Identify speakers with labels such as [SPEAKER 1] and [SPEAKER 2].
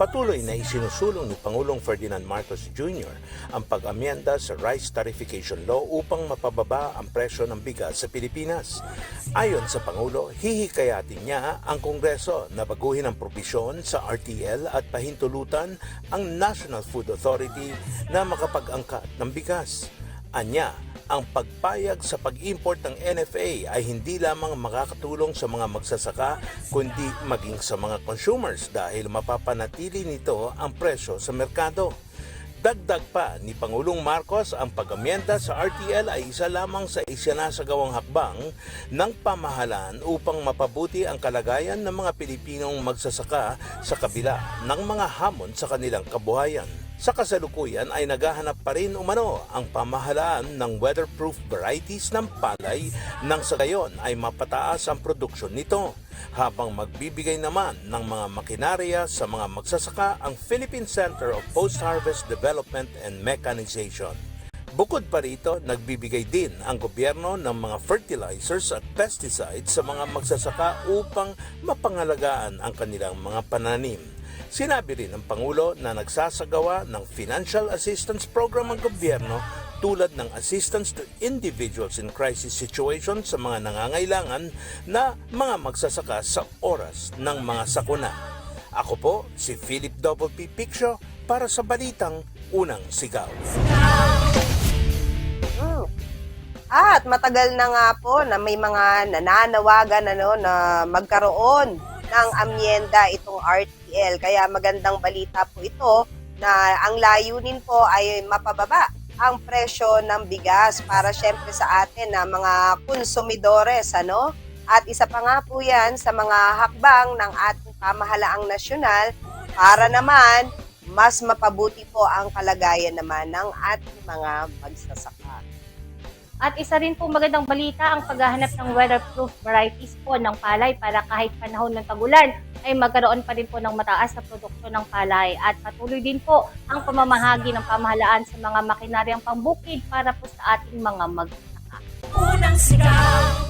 [SPEAKER 1] Patuloy na isinusulong ni Pangulong Ferdinand Marcos Jr. ang pag-amyenda sa Rice Tarification Law upang mapababa ang presyo ng bigas sa Pilipinas. Ayon sa Pangulo, hihikayatin niya ang Kongreso na baguhin ang propisyon sa RTL at pahintulutan ang National Food Authority na makapag-angkat ng bigas. Anya, ang pagpayag sa pag-import ng NFA ay hindi lamang makakatulong sa mga magsasaka kundi maging sa mga consumers dahil mapapanatili nito ang presyo sa merkado. Dagdag pa ni Pangulong Marcos ang pag-amyenda sa RTL ay isa lamang sa isinasagawang hakbang ng pamahalaan upang mapabuti ang kalagayan ng mga Pilipinong magsasaka sa kabila ng mga hamon sa kanilang kabuhayan. Sa kasalukuyan ay naghahanap pa rin umano ang pamahalaan ng weatherproof varieties ng palay nang sa gayon ay mapataas ang produksyon nito habang magbibigay naman ng mga makinarya sa mga magsasaka ang Philippine Center of Post-Harvest Development and Mechanization. Bukod pa rito, nagbibigay din ang gobyerno ng mga fertilizers at pesticides sa mga magsasaka upang mapangalagaan ang kanilang mga pananim. Sinabi rin ng Pangulo na nagsasagawa ng financial assistance program ang gobyerno tulad ng assistance to individuals in crisis situations sa mga nangangailangan na mga magsasaka sa oras ng mga sakuna. Ako po si Philip Double P. Piccio para sa Balitang Unang Sigaw.
[SPEAKER 2] Mm. At matagal na nga po na may mga nananawagan ano, na magkaroon ng amyenda itong RTL. Kaya magandang balita po ito na ang layunin po ay mapababa ang presyo ng bigas para syempre sa atin na mga konsumidores. Ano? At isa pa nga po yan sa mga hakbang ng ating pamahalaang nasyonal para naman mas mapabuti po ang kalagayan naman ng ating mga magsasaka.
[SPEAKER 3] At isa rin po magandang balita ang paghahanap ng weatherproof varieties po ng palay para kahit panahon ng tagulan ay magkaroon pa rin po ng mataas na produksyon ng palay. At patuloy din po ang pamamahagi ng pamahalaan sa mga makinaryang pambukid para po sa ating mga magsasaka.
[SPEAKER 4] Unang sigaw,